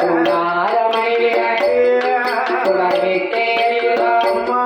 குமாரமையே குலவிட்டேரியுதாம்மா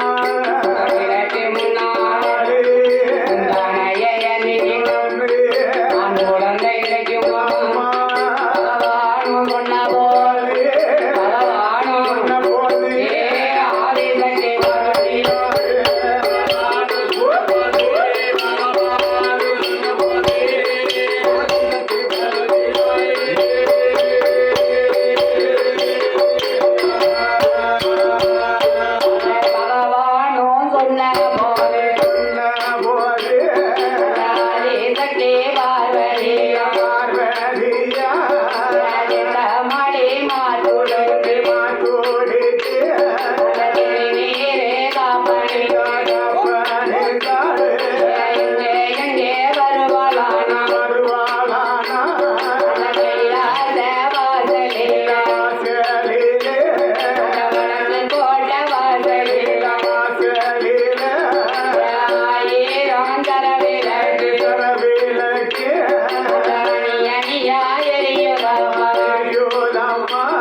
Mama.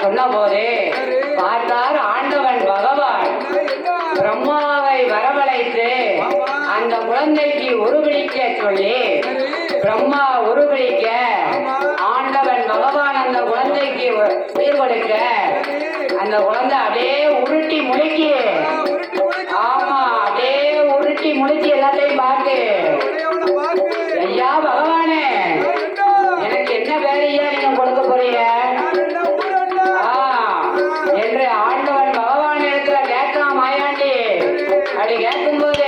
சொன்ன போது பார்த்தார் ஆண்டவன் பகவான். பிரம்மாவை வரவழைத்து அந்த குழந்தைக்கு உருவளிக்க சொல்லி பிரம்மா உருவளிக்க ஆண்டவன் பகவான் அந்த குழந்தைக்கு உயிர் கொடுக்க அந்த குழந்தை அப்படியே உருட்டி முழுக்கி. ஆமா அப்படியே உருட்டி முழுக்கி எல்லாத்தையும் பார்த்து. என்று ஆண்டவன் பகவான் இடத்துல கேட்கலாம் மாயாண்டி. அப்படி கேட்கும்போது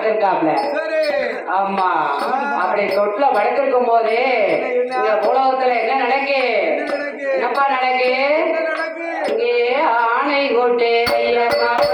படுத்திருக்காப்ல ஆமா. அப்படி தொட்டில படுத்திருக்கும் போது இங்க உலகத்துல என்ன நடக்கு? என்ன நடக்கு? என்னப்பா நடக்கு? இங்கே ஆணை கோட்டை ஐயம்மாள்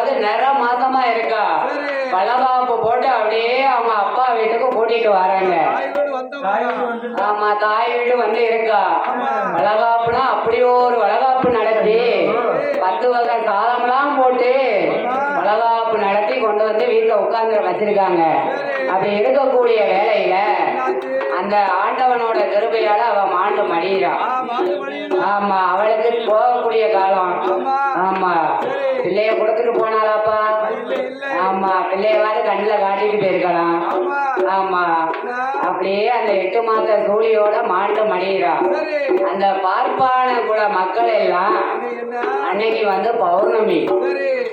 அதாவது நிற மாசமா இருக்கா? பலபாப்பு போட்டு அப்படியே அவங்க அப்பா வீட்டுக்கு கூட்டிட்டு வராங்க. ஆமா தாய் வீடு வந்து இருக்கா? வளகாப்புனா அப்படி ஒரு வளகாப்பு நடத்தி பத்து வகை சாதம்லாம் போட்டு வளகாப்பு நடத்தி கொண்டு வந்து வீட்டுல உட்கார்ந்து வச்சிருக்காங்க. அப்படி இருக்கக்கூடிய வேலையில அந்த ஆண்டவனோட கிருபையால அவ மாண்டு மடியிறான் ஆமா அவளுக்கு போகக்கூடிய காலம். ஆமா. பிள்ளைய கொடுத்துட்டு போனாலாப்பா ஆமா பிள்ளையவாது கண்ணுல காட்டிட்டு போயிருக்கலாம். ஆமா. அப்படியே அந்த எட்டு மாத சூழியோட மாண்டு மடியிறா. சரி. அந்த பார்ப்பான குல மக்கள் எல்லாம் அன்னைக்கு வந்து பௌர்ணமி.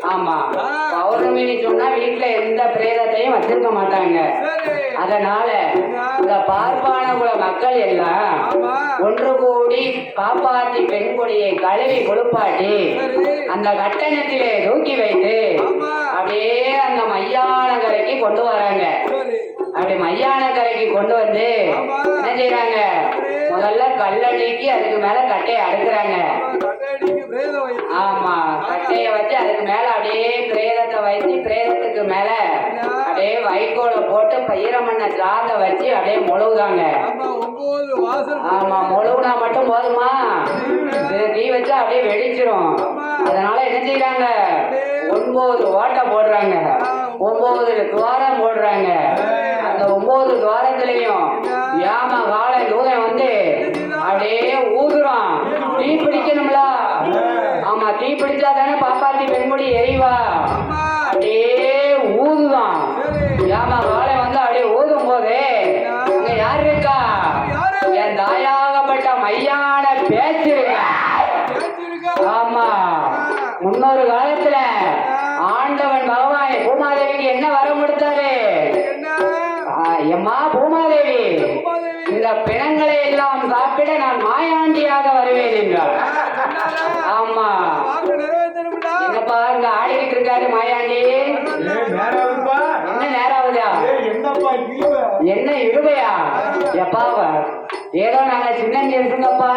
ஆமா. பௌர்ணமின்னு சொன்னா வீட்டுல எந்த பிரேதத்தையும் வச்சிருக்க மாட்டாங்க. அதனால இந்த பார்ப்பான குல மக்கள் எல்லாம் ஒன்று கூடி காப்பாத்தி பெண் கொடியை கழுவி குளிப்பாட்டி அந்த கட்டணத்திலே தூக்கி வைத்து அப்படியே அந்த மையானகரைக்கு கொண்டு வராங்க. அப்படி மையானகரைக்கு கொண்டு வந்து. என்ன செய்யறாங்க முதல்ல கல்லடிக்கு அதுக்கு மேல கட்டையை அடுக்குறாங்க. ஆமா. கட்டைய வச்சு அதுக்கு மேல அப்படியே பிரேதத்தை வைக்கோலை போட்டு பயிரமண்ண ஜாத வச்சு அப்படியே முழுகுதாங்க. ஆமா முழுகுனா மட்டும் போதுமா? தீ வச்சா அப்படியே வெடிச்சிரும். அதனால என்ன செய்யறாங்க ஒன்பது ஓட்டை போடுறாங்க. ஒன்பது. துவாரம் போடுறாங்க. அந்த ஒன்பது துவாரத்திலையும் யாம காலை தூதன் வந்து அப்படியே? ஊதுறான். தீ பிடிக்கணும்ல? ஆமா தீ பிடிச்சா தானே பாப்பாத்தி பெண்முடி எரிவா? அப்படியே ஊதுதான். என் தாயாகப்பட்ட மையான பேச்சு. ஆமா. முன்னொரு காலத்துல ஆண்டவன் பகவான் பூமாதேவிக்கு என்ன வரம் கொடுத்தாரு? என்ன ஆ, எம்மா பூமாதேவி இந்த பிணங்களை எல்லாம் சாப்பிட நான் மாயாண்டியாக வருவேன் என்றார். ஆமா. என்னப்பா இங்க ஆடிக்கிட்டு இருக்காரு மாயாண்டி? என்ன நேரம் ஆகுதா என்ன இருவையா எப்பாவ ஏதோ நாங்க சின்ன இருக்குங்கப்பா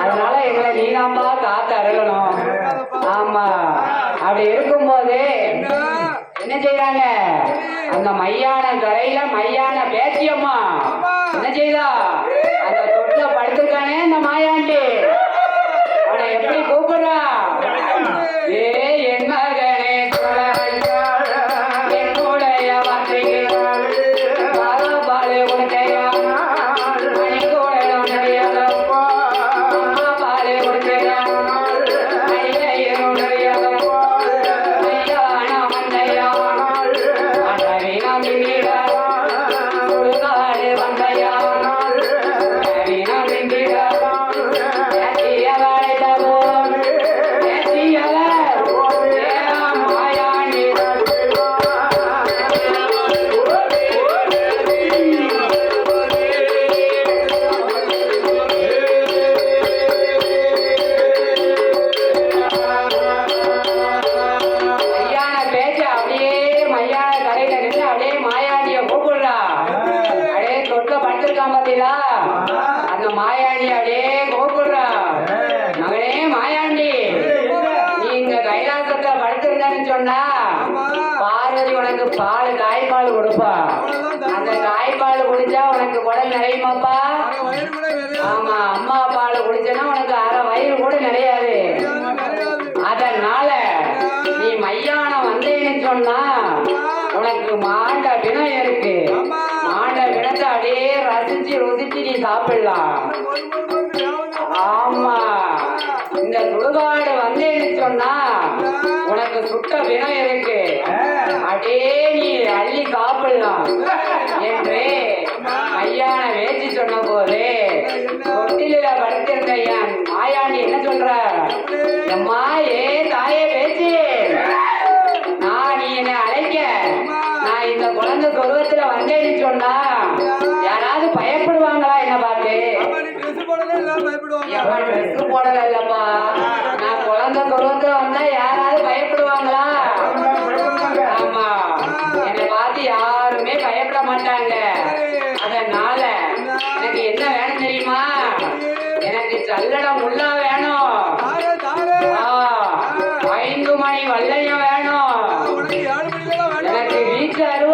அதனால எங்களை நீதாம்பா காத்து அருகணும் ஆமா. அப்படி இருக்கும்போது என்ன செய்யறாங்க அந்த மையான கரையில மையான பேச்சியம்மா என்ன செய்தா? அந்த தொட்டில படுத்திருக்கானே இந்த மாயாண்டி. அவனை எப்படி கூப்பிடுறா? ஏ மாதிரி உனக்கு பால் காய்ப்பால் கொடுப்பா. அந்த தருமா. குடிச்சா உனக்கு குடல் நிறையுமாப்பா? ஆமா அம்மா பால் குடிச்சனா உனக்கு அரை வயிறு கூட நிறையாது. அதனால நீ மையானம் வந்தேன்னு சொன்னா உனக்கு மாண்ட பிணம் இருக்கு. மாண்ட பிணத்தை அப்படியே ரசிச்சு ருசிச்சு நீ சாப்பிடலாம். ஆமா இந்த சுடுகாடு வந்தேன்னு சொன்னா உனக்கு சுட்ட பிணம் இருக்கு. அப்படியே நீ அள்ளி சாப்பிடலாம். என்று ஐயான வேச்சி சொன்ன போது தொட்டில படுத்திருந்த என் மாயாண்டி என்ன சொல்ற அம்மா ஏ தாயே பேச்சு. நான் நீ என்னை அழைக்க நான் இந்த குழந்தை சொருவத்துல வந்தேன்னு சொன்னா யாராவது பயப்படுவாங்களா என்ன பார்த்து? பயப்படுவாங்க. போடல இல்லப்பா. எனக்கு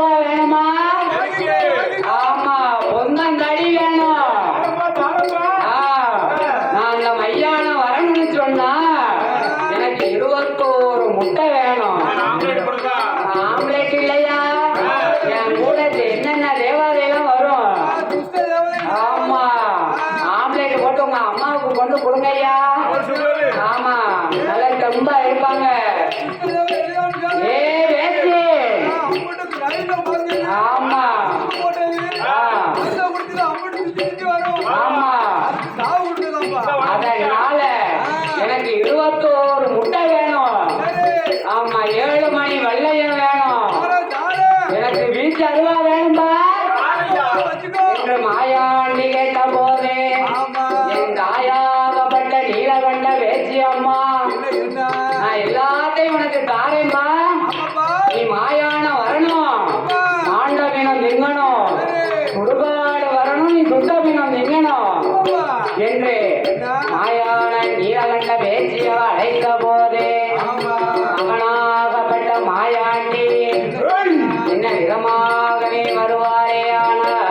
என்ன விதமாகவே வருவாரே ஆனால்